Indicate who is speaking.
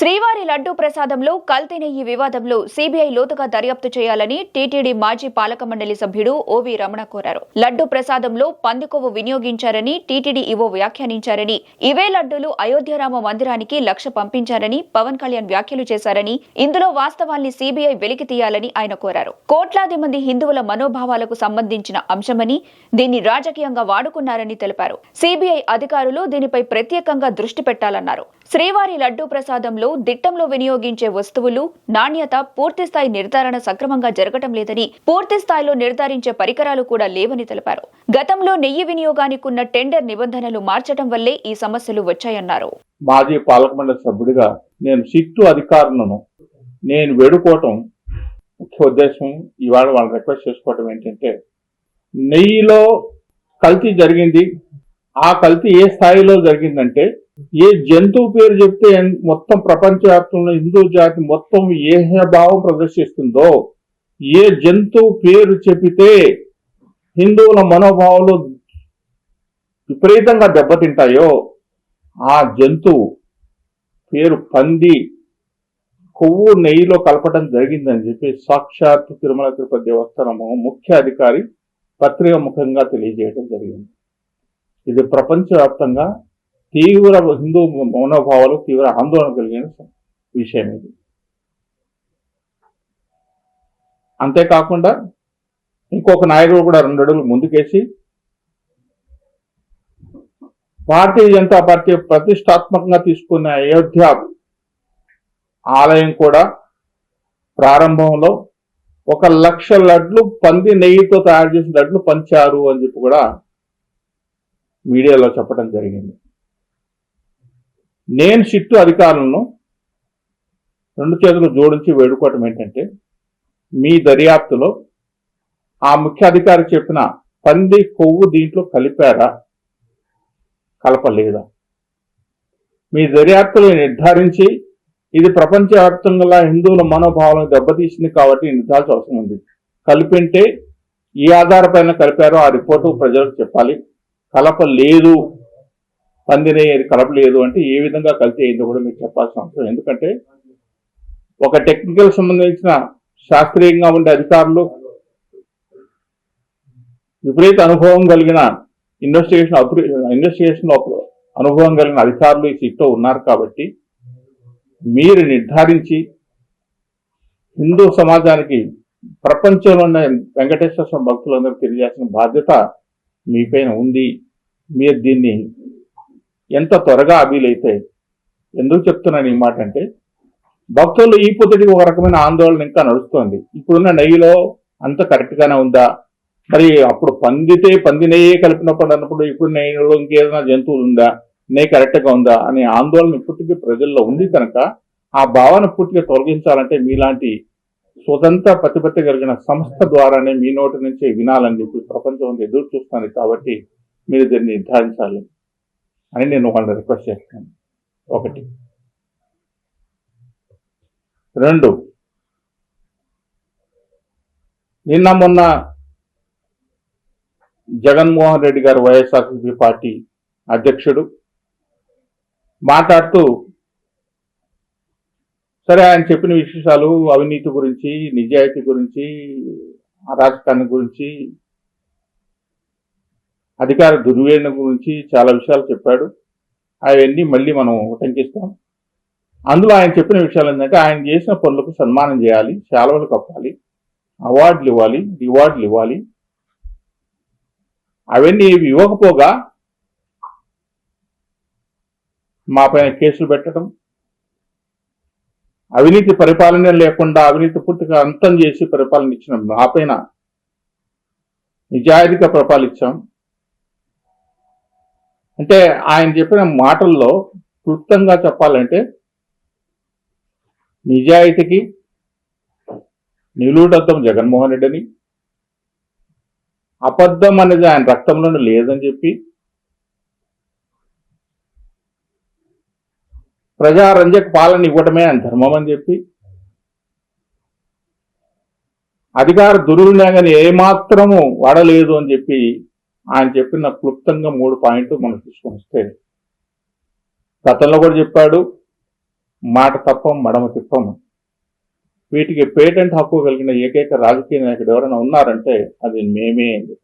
Speaker 1: శ్రీవారి లడ్డూ ప్రసాదంలో కల్తీ నెయ్యి వివాదంలో సీబీఐ లోతుగా దర్యాప్తు చేయాలని టీటీడీ మాజీ పాలక మండలి సభ్యుడు ఓవి రమణ కోరారు. లడ్డూ ప్రసాదంలో పందికొవ్వు వినియోగించారని టీటీడీ ఇవో వ్యాఖ్యానించారని ఇవే లడ్డూలు అయోధ్యరామ మందిరానికి లక్ష పంపించారని పవన్ కళ్యాణ్ వ్యాఖ్యలు చేశారని ఇందులో వాస్తవాల్ని సీబీఐ వెలికి తీయాలని ఆయన కోరారు. కోట్లాది మంది హిందువుల మనోభావాలకు సంబంధించిన అంశమని దీన్ని రాజకీయంగా వాడుకున్నారని తెలిపారు. సీబీఐ అధికారులు దీనిపై ప్రత్యేకంగా దృష్టి పెట్టాలన్నారు. శ్రీవారి లడ్డూ ప్రసాదంలో దిట్టంలో వినియోగించే వస్తువులు నాణ్యత పూర్తిస్థాయి నిర్ధారణ సక్రమంగా జరగటం లేదని పూర్తి స్థాయిలో నిర్ధారించే పరికరాలు కూడా లేవని తెలిపారు. గతంలో నెయ్యి వినియోగానికి ఉన్న టెండర్ నిబంధనలు మార్చడం వల్లే ఈ సమస్యలు వచ్చాయన్నారు.
Speaker 2: మాజీ పాలకమండలి సభ్యుడిగా నేను సిట్టు అధికారులను నేను వేడుకోవటం ముఖ్య ఉద్దేశం. ఇవాళ వాళ్ళని రిక్వెస్ట్ చేసుకోవటం ఏంటంటే నెయ్యిలో కల్తీ జరిగింది. ఆ కల్తీ ఏ స్థాయిలో జరిగిందంటే ఏ జంతువు పేరు చెప్తే మొత్తం ప్రపంచవ్యాప్తంలో హిందూ జాతి మొత్తం ఏ భావం ప్రదర్శిస్తుందో ఏ జంతువు పేరు చెబితే హిందువుల మనోభావాలు విపరీతంగా దెబ్బతింటాయో ఆ జంతువు పేరు పంది కొవ్వు నెయ్యిలో కలపడం జరిగిందని చెప్పి సాక్షాత్ తిరుమల తిరుపతి దేవస్థానము ముఖ్య అధికారి పత్రిక ముఖంగా తెలియజేయడం జరిగింది. ఇది ప్రపంచవ్యాప్తంగా తీవ్ర హిందూ మనోభావాలు తీవ్ర ఆందోళన కలిగిన విషయం ఇది. అంతేకాకుండా ఇంకొక నాయకుడు కూడా రెండు అడుగులు ముందుకేసి భారతీయ జనతా పార్టీ ప్రతిష్టాత్మకంగా తీసుకున్న అయోధ్య ఆలయం కూడా ప్రారంభంలో ఒక లక్ష లడ్లు పంది నెయ్యితో తయారు చేసిన లడ్లు పంచారు అని చెప్పి కూడా మీడియాలో చెప్పడం జరిగింది. నేను సిట్టు అధికారులను రెండు చేతులు జోడించి వేడుకోవటం ఏంటంటే మీ దర్యాప్తులో ఆ ముఖ్య అధికారి చెప్పిన పంది కొవ్వు దీంట్లో కలిపారా? కలపలేదా? మీ దర్యాప్తులు నిర్ధారించి ఇది ప్రపంచవ్యాప్తంగా హిందువుల మనోభావాలను దెబ్బతీసింది కాబట్టి నిర్ధారించాల్సిన అవసరం ఉంది. కలిపింటే ఈ ఆధారపైన కలిపారో ఆ రిపోర్టు ప్రజలకు చెప్పాలి. కలపలేదు. పందినే అది కలపలేదు అంటే ఏ విధంగా కలిసి అయిందో కూడా మీకు చెప్పాల్సిన అవసరం. ఎందుకంటే ఒక టెక్నికల్ సంబంధించిన శాస్త్రీయంగా ఉండే అధికారులు విపరీత అనుభవం కలిగిన ఇన్వెస్టిగేషన్ ఇన్వెస్టిగేషన్ అనుభవం కలిగిన అధికారులు ఈ సీట్లో ఉన్నారు కాబట్టి మీరు నిర్ధారించి హిందూ సమాజానికి ప్రపంచంలో ఉన్న వెంకటేశ్వర స్వామి భక్తులందరూ తెలియజేసిన బాధ్యత మీపైన ఉంది. మీరు దీన్ని ఎంత త్వరగా అభీలైతే ఎందుకు చెప్తున్నాను ఈ మాట అంటే భక్తులు ఈ పొద్దుటికి ఒక రకమైన ఆందోళన ఇంకా నడుస్తోంది. ఇప్పుడున్న నెయ్యిలో అంత కరెక్ట్గానే ఉందా? మరి అప్పుడు పందితే పంది నెయ్యే కలిపినప్పుడు అన్నప్పుడు ఇప్పుడు నెయ్యిలో ఇంకేదైనా జంతువులు ఉందా? నెయ్యి కరెక్ట్గా ఉందా? అనే ఆందోళన ఇప్పటికీ ప్రజల్లో ఉంది కనుక ఆ భావన పూర్తిగా తొలగించాలంటే మీలాంటి స్వతంత్ర ప్రతిపత్తి కలిగిన సంస్థ ద్వారానే మీ నోటి నుంచే వినాలని చెప్పి ప్రపంచం ఎదురు చూస్తుంది కాబట్టి మీరు దీన్ని నిర్ధారించాలి. అని నేను వాళ్ళని రిక్వెస్ట్ చేస్తాను. ఒకటి. రెండు. నిన్న మొన్న జగన్మోహన్ రెడ్డి గారు వైఎస్ఆర్సీపీ పార్టీ అధ్యక్షుడు మాట్లాడుతూ సరే ఆయన చెప్పిన విశేషాలు అవినీతి గురించి నిజాయితీ గురించి రాజకారణం గురించి అధికార దుర్వినియోగం గురించి చాలా విషయాలు చెప్పాడు. అవన్నీ మళ్ళీ మనం ఉటంకిస్తాం. అందులో ఆయన చెప్పిన విషయాలు ఏంటంటే ఆయన చేసిన పనులకు సన్మానం చేయాలి శాలవలు కప్పాలి అవార్డులు ఇవ్వాలి రివార్డులు ఇవ్వాలి. అవన్నీ ఇవి ఇవ్వకపోగా మా పైన కేసులు పెట్టడం అవినీతి పరిపాలన లేకుండా అవినీతి పూర్తిగా అంతం చేసి పరిపాలన ఇచ్చిన మా పైన నిజాయితీగా పరిపాలించాం. అంటే ఆయన చెప్పిన మాటల్లో క్లుప్తంగా చెప్పాలంటే నిజాయితీకి నిలుడద్దం జగన్మోహన్ రెడ్డిని అబద్ధం అనేది ఆయన రక్తంలోనే లేదని చెప్పి ప్రజారంజక పాలన ఇవ్వటమే ఆయన ధర్మం అని చెప్పి అధికార దుర్వినియోగాన్ని ఏమాత్రము వాడలేదు అని చెప్పి ఆయన చెప్పిన క్లుప్తంగా మూడు పాయింట్లు మనం తీసుకొని వస్తే గతంలో కూడా చెప్పాడు మాట తప్పం మడమ తిప్పం. వీటికి పేటెంట్ హక్కు కలిగిన ఏకైక రాజకీయ నాయకుడు ఎవరైనా ఉన్నారంటే అది మేమే అని